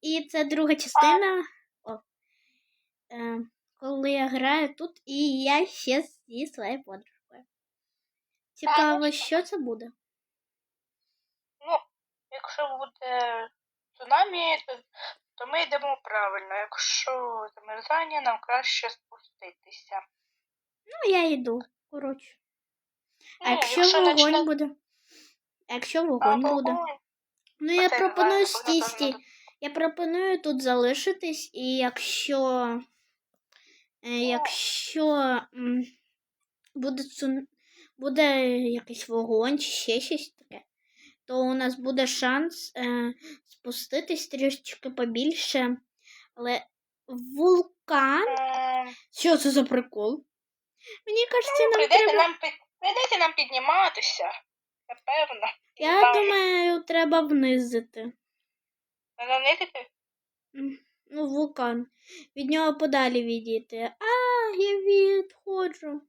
І це друга частина. О, е, коли я граю тут, і я ще зі своєю подружкою. Цікаво, що це буде? Ну, якщо буде цунамі, то, то ми йдемо правильно. Якщо замерзання, нам краще спуститися. Ну, я йду, коротше. А якщо, якщо вогонь начне- буде? А якщо А, вогонь буде? вогонь, Ну, я пропоную там Я пропоную тут залишитись, і якщо. е, Якщо буде буде якийсь вогонь чи ще щось таке, то у нас буде шанс е, спуститись трішечки побільше. Але вулкан. Що це за прикол? Мені кажеться, нам Прийдеться треба. нам, під- прийдеться нам підніматися, напевно. Я там думаю, треба внизити. Не Ну, вулкан. Від нього подалі відійти. А, я відходжу.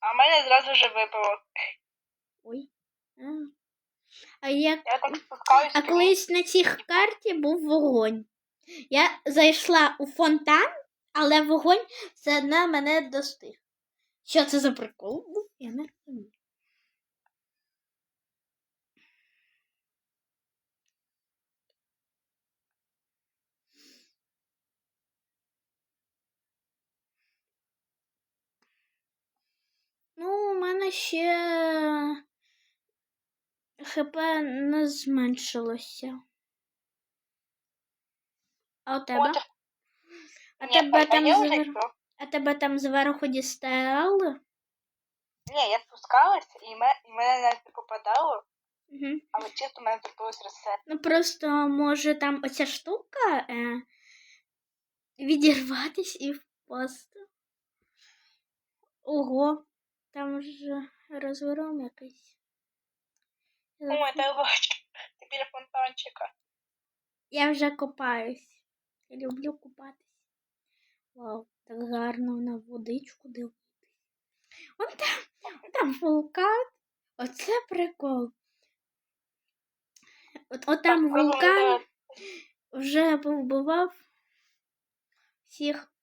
А в мене зразу вже вибило. Ой. А, а як. Я так спускаюся. А колись на цій карті був вогонь. Я зайшла у фонтан, але вогонь все одно мене достиг. Що це за прикол був? Я не розумію. Ну, у мене ще ХП не зменшилося. А у тебе? А ні, тебе там йду. А тебе там зверху дістали? Ні, я спускалася, і, ме, і мене навіть не попадало, Угу. але чисто мене зробилось ресет. Ну просто може там оця штука е, відірватись і впасти. Ого, там ж розвором якийсь. Ой, та бачу, ти біля фонтанчика. Я вже копаюсь. Я люблю купатись. Вау, так гарно на водичку дивитись. Вон там, вон там вулкан. Оце прикол. От, от там вулкан вже повбивав всіх.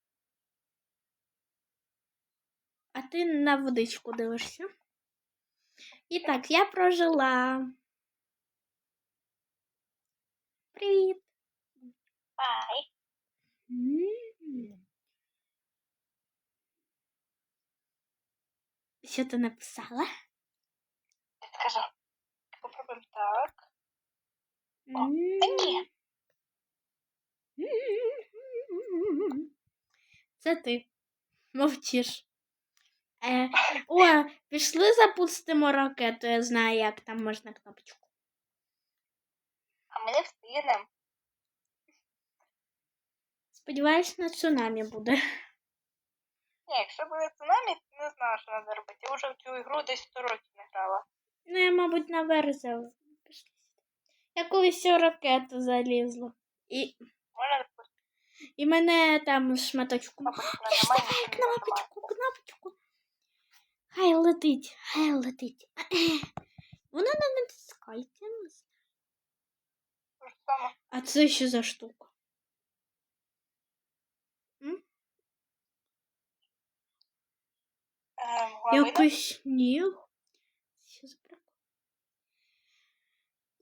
А ти на водичку дивишся. І так, я прожила. Привіт. Ай, М. Що ти написала? я скажу. Попробуємо так. О, ні. Це ти. Мовчиш. Е, о, пішли запустимо ракету, я знаю, як там можна кнопочку. А ми не встигнемо. Сподіваюсь, на цунамі буде. Ні, якщо буде цунамі, то не знаю, що треба робити. Я вже в цю ігру десь 100 років не грала. Ну, я, мабуть, наверх зал- пішли. Я колись у ракету залізла. І, Можна і мене там шматочком. кнопочку кнопочку, кнопочку. Хай летить, хай летить. Воно не натискається. А це що за штука? Лавина. Якийсь сніг. Що за прикол?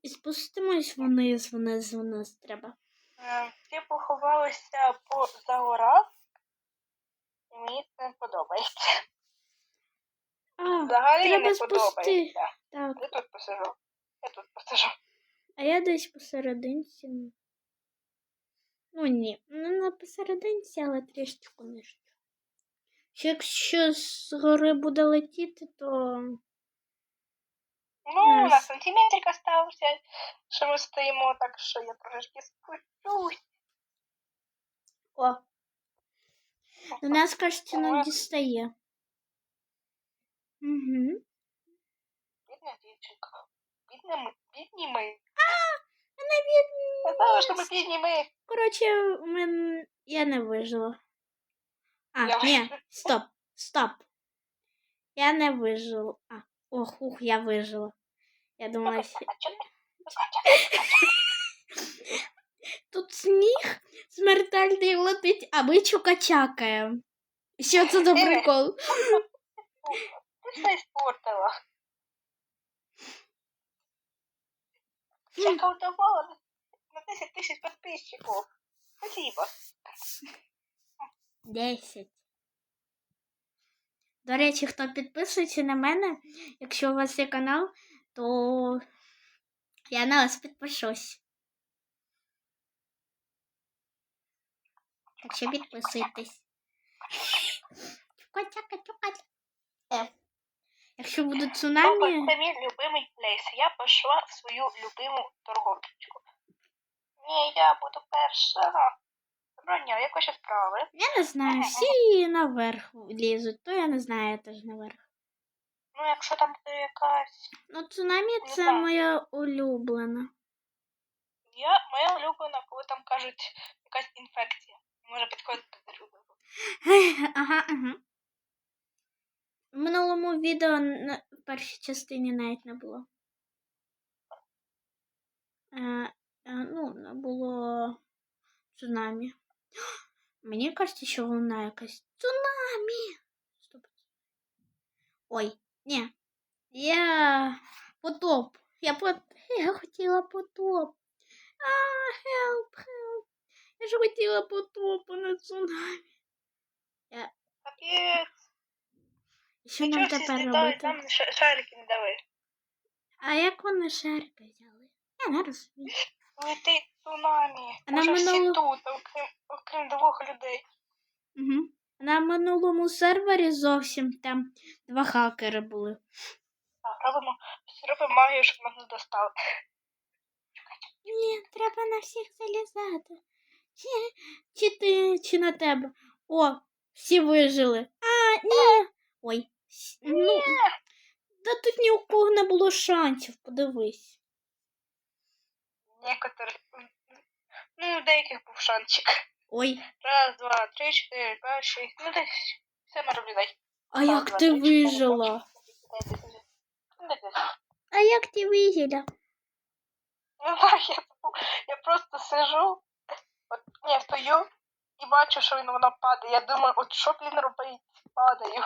І спустимось вниз, вниз, вниз треба. Всі поховалися по за горах, і мені це не подобається. А, Взагалі треба не спусти. подобається. так. Я тут посижу. Я тут посижу. А я десь посерединці. Ну ні, не на посерединці, але трішечку нижче. Що Якщо з гори буде летіти, то Ну, на Yes. сантиметрик остався, що ми стоїмо, так що я трошки спущусь. о. До нас, кажеться, не дістає. Угу. Бідна дівчинка. Бідні ми. Бідні ми. Вона від... Казала, що ми бідні ми. Коротше, мен... я не вижила. А, Я ні, вижила. стоп, стоп. Я не вижила. А, ох, ух, я вижила. Я думала, що... А? А чого ти? смертельний летить, а ми чукачакаємо. Що це за прикол? Все іспортила. Я колдовала на- на 10 тисяч підписчиків. Спасибо. Десять. До речі, хто підписується на мене, якщо у вас є канал, то я на вас підпишусь. Так що підписуйтесь. Якщо буде цунамі, це мій любимий плейс. Я пішла в свою любиму торговчичку. Ні, я буду перша. Доброго дня, як ваші справи? я не знаю, всі наверх лізуть, то я не знаю, я теж наверх. Ну, якщо там буде якась. Ну, цунамі це знаю. моя улюблена. Я моя улюблена, коли там кажуть якась інфекція. Може підходити до любого. Ага, ага. В минулому відео на в першій частині навіть не було. Е, е, ну, не було цунамі. Мені кажеться, що вона якась цунамі. Стоп. Ой, ні. Я потоп. Я пот... Я хотіла потоп. А, help, help. Я ж хотіла потоп, а не цунамі. Капець. Що нам всі тепер робити? нам ша- шарики не дали. А як вони шарики взяли? Я не розумію. Летить цунамі. А на Може всі минуло- тут, окрім, окрім двох людей. Угу. На минулому сервері зовсім там два хакери були. Так, робимо, робимо магію, щоб нас не достали. Ні, треба на всіх залізати. Чи, чи ти, чи на тебе. О, всі вижили. А, ні. Ой. Ну, та тут ні у кого не було шансів, подивись. Некоторих. Ну, у деяких був шансик. Ой, Раз, два, три, чотири, п'ять, шість. Ну, десь семеро людей. а Раз, як два, ти три, чотири, вижила? п'ять, шість, Ну, десь. А як ти вижила? Не знаю, я, я просто сижу, от я стою і бачу, що він воно падає. Я думаю, от що блін робить? Падаю.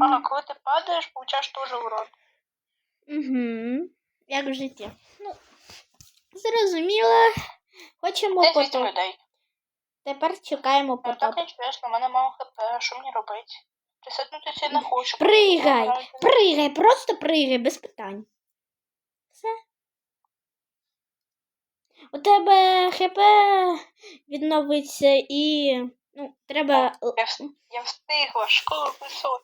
Ага, коли ти падаєш, получаєш теж урон. Угу. Як в житті. Ну, зрозуміло. Хочемо потоп. людей. Тепер чекаємо Ну потоп. так не чесно, в мене мало хп, що мені робити? Присаднутися не хочу. Пригай, пригай, просто пригай, без питань. Все. У тебе ХП відновиться і. Ну, треба. Я, вс- я встигла, школу висот.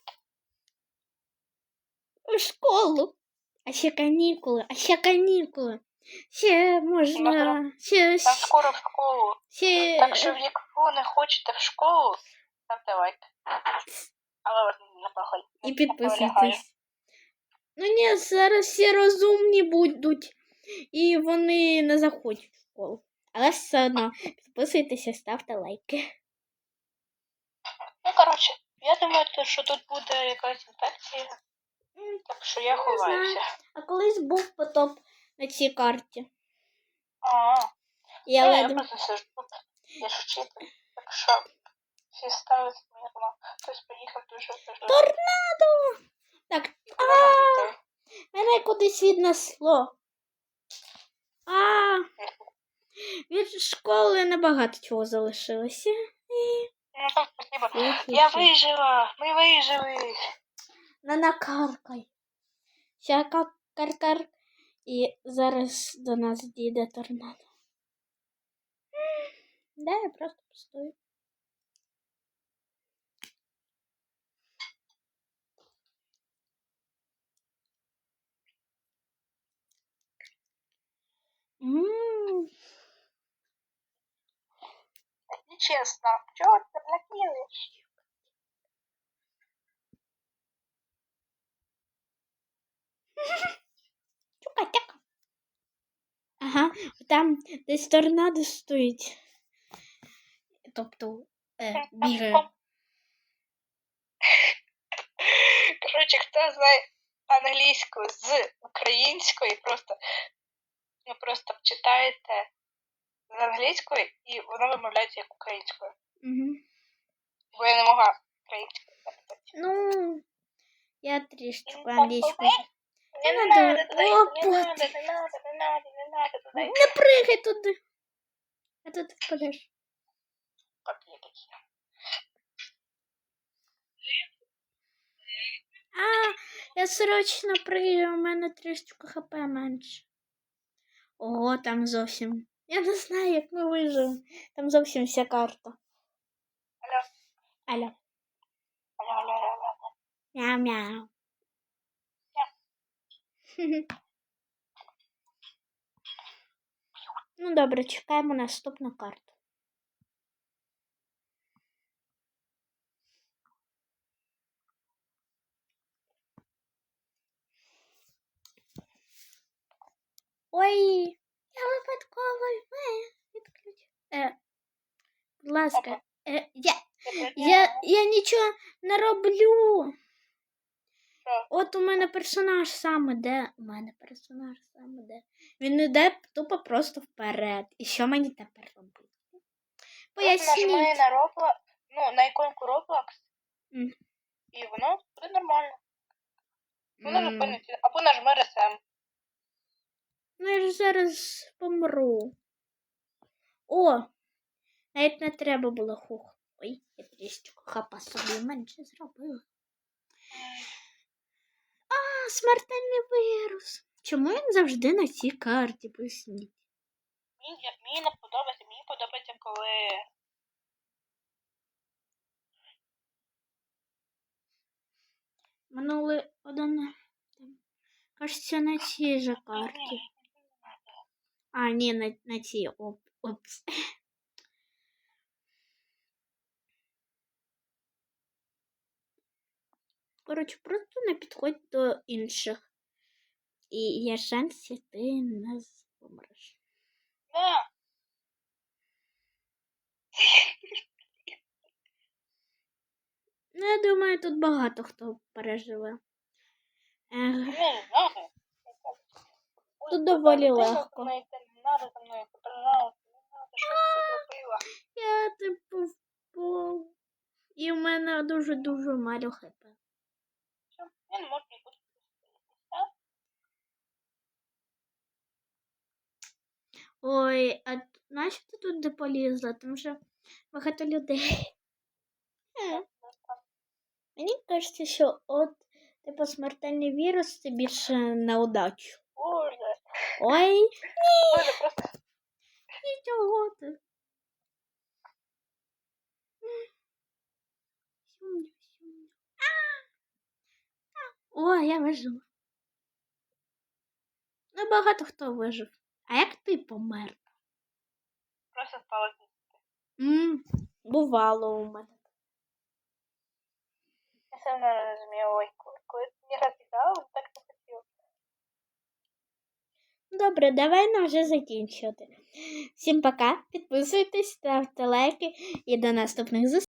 в школу. А ще канікули, а ще канікули. Ще можна. Ще, Там скоро в школу. ще... Так що, якщо не хочете в школу, ставте лайк. Але от не плохой. І підписуйтесь. Ну ні, зараз всі розумні будуть, і вони не заходять в школу. Але все одно підписуйтеся, ставте лайки. Ну, коротше, я думаю, то, що тут буде якась інфекція, Так що я ховаюся. А колись був потоп на цій карті. А, Я я ледве. просто сижу тут. Я ж вчитель. Так що всі ставить мирно. Хтось поїхав дуже дуже. Торнадо! Так, йти. мене кудись віднесло. А, від школи небагато чого залишилося. Ну так, спасибо. Я вижила, ми вижили. Не накаркай. Ще кар-кар. І зараз до нас дійде торнадо. Да, я просто постою. М, Нечесно. Чого ти Чука-тяка. Ага, там десь торнадо стоїть. Тобто, е, бігає. Коротше, хто знає англійську з української, просто ви просто читаєте з англійської і воно вимовляється як українською. Угу. Бо я не могла українською записати. Ну, я трішечку Ну, англійську. Не надо, туди, О, не надо, не надо, не надо, не надо туди. Не пригай туди. А то ти впадеш. Так, є. А, я срочно пригаю, у мене трішечку хп менше. Ого, там зовсім. Я не знаю, як ми виживемо. Там зовсім вся карта. Алло. Алло, алло, алло, алло. Мяу-мяу. Ну, добре, чекаємо наступну карту. Ой, я випадково е, відключу. Е, будь ласка, е, я, я, я нічого не роблю. От у мене персонаж сам іде. У мене персонаж сам іде. Він іде тупо просто вперед. І що мені тепер робити? Просто нажми на Roblox, ну, на іконку Roblox, М. і воно буде нормально. Воно М, зупиниться. Або нажми ресем. Ну я ж зараз помру. О! Навіть не треба було хух. Ой, я трішечку хапа собі менше зробила. Смертельний вірус. Чому він завжди на цій карті? Поясніть. Мені, мені не подобається, мені подобається, коли Минули один. Кажеться, на цій же карті. А, ні, на, на цій. Оп, опс. Коротше, просто не підходь до інших. І є шанс, що ти не помреш. Ну, я думаю, тут багато хто переживе. Ех, Тут доволі легко. Я типу впав. І в мене дуже-дуже мало хп. Я не можу нікуди. Ой, а нащо ти туди полізла? Тому що багато людей. Мені кажеться, що от типу смертельний вірус це більше на удачу. Ой, просто нічого ти. М. Сюмню, сюмню. А! А! О, я вижила. Ну, багато хто вижив. А як ти помер? просто стало М, бувало у мене. Я сам не розумію, ой, коли, ти раз зіграла, так не хотів. Добре, давай нам вже закінчувати. Всім пока. Підписуйтесь, ставте лайки і до наступних зустрічей.